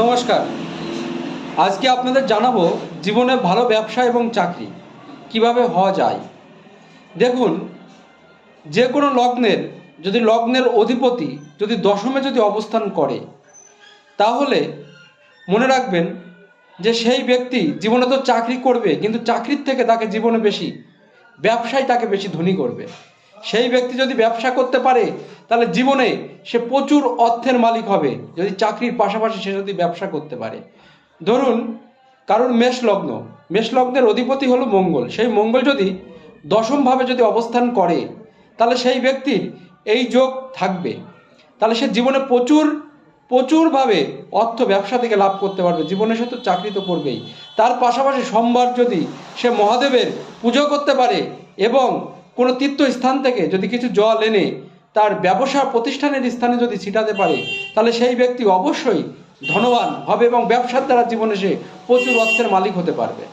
নমস্কার। আজকে আপনাদের জানাব জীবনে ভালো ব্যবসা এবং চাকরি, কীভাবে হওয়া যায়। দেখুন যে কোনো লগ্নের, যদি লগ্নের অধিপতি যদি দশমে যদি অবস্থান করে, তাহলে মনে রাখবেন যে সেই ব্যক্তি জীবনে তো চাকরি করবে, কিন্তু চাকরির থেকে তাকে জীবনে বেশি, ব্যবসায় তাকে বেশি ধনী করবে। সেই ব্যক্তি যদি ব্যবসা করতে পারে তাহলে জীবনে সে প্রচুর অর্থের মালিক হবে। যদি চাকরির পাশাপাশি সে যদি ব্যবসা করতে পারে। ধরুন কারণ মেষ লগ্ন মেষ লগ্নের অধিপতি হলো মঙ্গল। সেই মঙ্গল যদি দশমভাবে যদি অবস্থান করে, তাহলে সেই ব্যক্তির এই যোগ থাকবে। তাহলে সে জীবনে প্রচুর, প্রচুরভাবে অর্থ ব্যবসা থেকে লাভ করতে পারবে। জীবনে সে তো চাকরি তো করবেই। তার পাশাপাশি সোমবার যদি সে মহাদেবের পুজো করতে পারে এবং কোনো তীর্থস্থান থেকে যদি কিছু জল এনে তার ব্যবসা প্রতিষ্ঠানের স্থানে যদি ছিটাতে পারে, তাহলে সেই ব্যক্তি অবশ্যই ধনবান হবে এবং ব্যবসার দ্বারা জীবনে সে প্রচুর অর্থের মালিক হতে পারবে।